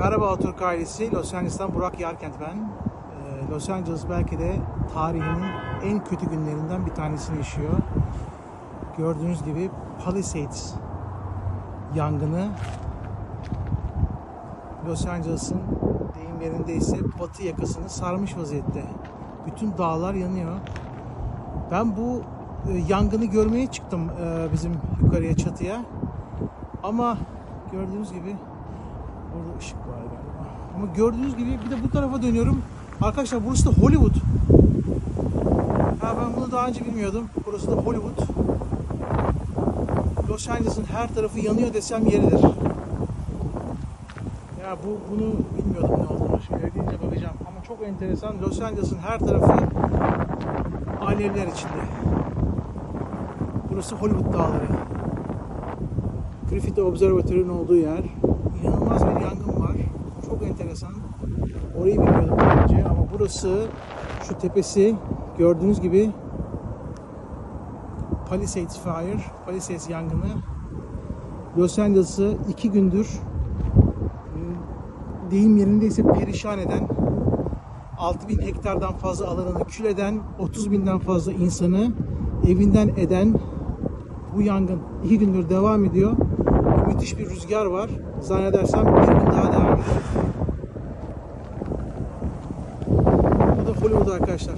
Merhaba Atatürk ailesi. Los Angeles'tan Burak Yarkent ben. Ee, Los Angeles belki de tarihinin en kötü günlerinden bir tanesini yaşıyor. Gördüğünüz gibi Palisades yangını Los Angeles'ın deyim yerindeyse batı yakasını sarmış vaziyette. Bütün dağlar yanıyor. Ben bu e, yangını görmeye çıktım e, bizim yukarıya çatıya. Ama gördüğünüz gibi Orada ışık var galiba. Ama gördüğünüz gibi bir de bu tarafa dönüyorum. Arkadaşlar burası da Hollywood. Ha ben bunu daha önce bilmiyordum. Burası da Hollywood. Los Angeles'ın her tarafı yanıyor desem yeridir. Ya bu bunu bilmiyordum ne olduğunu. Şimdi öyle deyince bakacağım. Ama çok enteresan. Los Angeles'ın her tarafı alevler içinde. Burası Hollywood dağları. Griffith Observatory'nin olduğu yer. İnanılmaz bir yangın var. Çok enteresan. Orayı bilmiyordum önce ama burası şu tepesi gördüğünüz gibi Palisades Fire, Palisades yangını Los Angeles'ı iki gündür e, deyim yerindeyse perişan eden 6000 hektardan fazla alanını kül eden 30 binden fazla insanı evinden eden bu yangın iki gündür devam ediyor. Müthiş bir rüzgar var. Zannedersem bir gün daha devam edecek. Bu da Hollywood arkadaşlar.